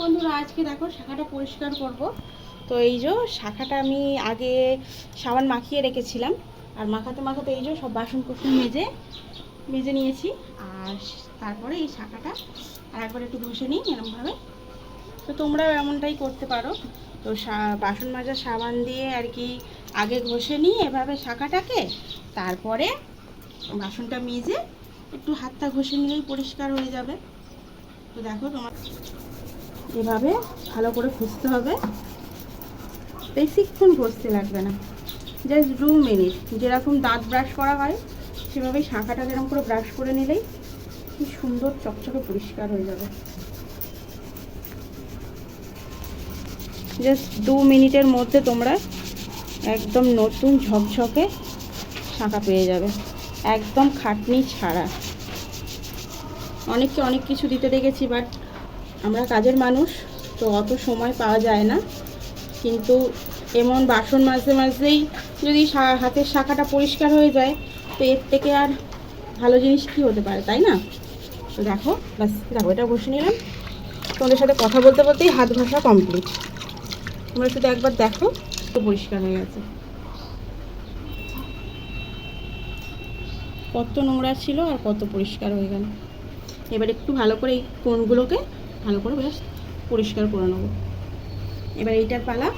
বন্ধুরা, আজকে দেখো শাখাটা পরিষ্কার করব। তো এই যে শাখাটা আমি আগে সাবান মাখিয়ে রেখেছিলাম, আর মাখাতে মাখাতে এই যে সব বাসন কুসন মেজে মেজে নিয়েছি, আর তারপরে এই শাখাটা আর একবার একটু ঘষে নিই এরমভাবে। তো তোমরাও এমনটাই করতে পারো। তো বাসন মাজা সাবান দিয়ে আর কি আগে ঘষে নিই এভাবে শাখাটাকে, তারপরে বাসনটা মেজে একটু হাতটা ঘষে নিলেই পরিষ্কার হয়ে যাবে। তো দেখো তোমার এভাবে ভালো করে ঘষতে হবে। বেশিক্ষণ ঘষতে লাগবে না। জাস্ট দু মিনিট যেরকম দাঁত ব্রাশ করা হয়, সেভাবে শাঁখাটা যেরকম করে ব্রাশ করে নিলেই কি সুন্দর চকচকে পরিষ্কার হয়ে যাবে। জাস্ট দু মিনিটের মধ্যে তোমরা একদম নতুন ঝকঝকে শাঁখা পেয়ে যাবে। একদম খাটনি ছাড়া। অনেককে অনেক কিছু দিতে দেখেছি বাট আমরা কাজের মানুষ, তো অত সময় পাওয়া যায় না। কিন্তু এমন বাসন মাজতে মাজতেই যদি হাতের শাখাটা পরিষ্কার হয়ে যায়, তো এর থেকে আর ভালো জিনিস কি হতে পারে, তাই না? তো দেখো বাস দেখো, এটা বসে নিলাম। তোমাদের সাথে কথা বলতে বলতেই হাত ঘষা কমপ্লিট তোমরা শুধু একবার দেখো, তো পরিষ্কার হয়ে গেছে। কত নোংরা ছিল আর কত পরিষ্কার হয়ে গেল। এবার একটু ভালো করে এই কোণগুলোকে ভালো করে বেশ পরিষ্কার করে নেব। এবার এইটার পালা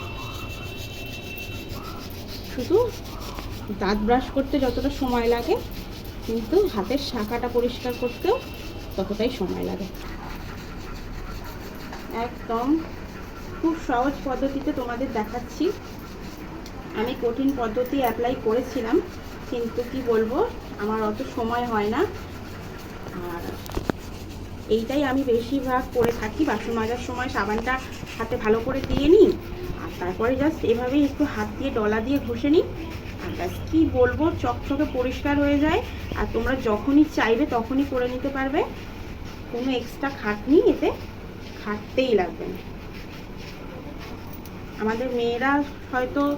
শুধু দাঁত ব্রাশ করতে যতটা সময় লাগে, কিন্তু হাতের শাখাটা পরিষ্কার করতেও ততটাই সময় লাগে। একদম খুব সহজ পদ্ধতিতে তোমাদের দেখাচ্ছি। আমি কঠিন পদ্ধতি অ্যাপ্লাই করেছিলাম, কিন্তু কি বলব, আমার অত সময় হয় না। আর এইটাই আমি বেশিরভাগ করে থাকি। বাসন মাজার সময় সাবানটা হাতে ভালো করে দিয়ে নিই। আর তারপরে জাস্ট এভাবেই একটু হাত দিয়ে, ডলা দিয়ে ঘষে নিই। আর ব্যাস, কী বলব, চকচকে পরিষ্কার হয়ে যায়। আর তোমরা যখনই চাইবে তখনই করে নিতে পারবে। কোনো এক্সট্রা খাটনি এতে খাটতেই লাগবে আমাদের মেয়েরা হয়তো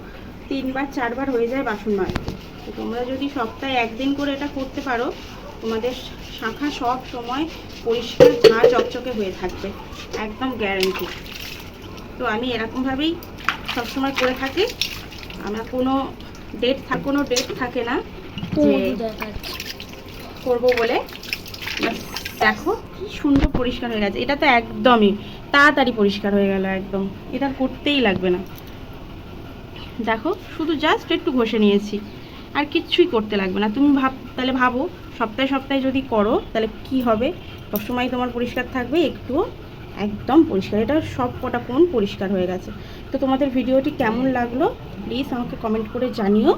তিনবার, চারবার হয়ে যায় বাসন মাজতে। তোমরা যদি সপ্তাহে একদিন করে এটা করতে পারো তোমাদের শাখা সব সময় পরিষ্কার ঝাঁ চকচকে হয়ে থাকবে একদম গ্যারান্টি তো আমি এরকমভাবেই সবসময় করে থাকি। আমার কোনো ডেট থাক কোনো ডেট থাকে না যে করব বলে। দেখো কি সুন্দর পরিষ্কার হয়ে গেছে। এটা তো একদমই তাড়াতাড়ি পরিষ্কার হয়ে গেল একদম। এটা করতেই লাগবে না। দেখো শুধু জাস্ট একটু ঘষে নিয়েছি। আর কিচ্ছুই করতে লাগবে না। তুমি ভাব, তাহলে ভাবো, সপ্তাহে সপ্তাহে যদি করো, তাহলে কি হবে? সবসময় তোমার পরিষ্কার থাকবে, একটুও একদম পরিষ্কার। এটা সব কটা কোণ পরিষ্কার হয়ে গেছে। তো তোমাদের ভিডিওটি কেমন লাগল প্লিজ আমাকে কমেন্ট করে জানিও।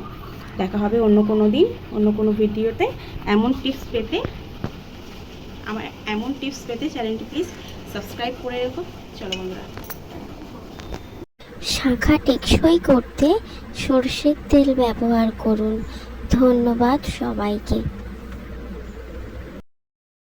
দেখা হবে অন্য কোনো দিন, অন্য কোনো ভিডিওতে। এমন টিপস পেতে, আমার এমন টিপস পেতে চ্যানেলটি প্লিজ সাবস্ক্রাইব করে রেখো। চলো বন্ধুরা। শাখা টেকসই করতে সর্ষের তেল ব্যবহার করুন। ধন্যবাদ সবাইকে।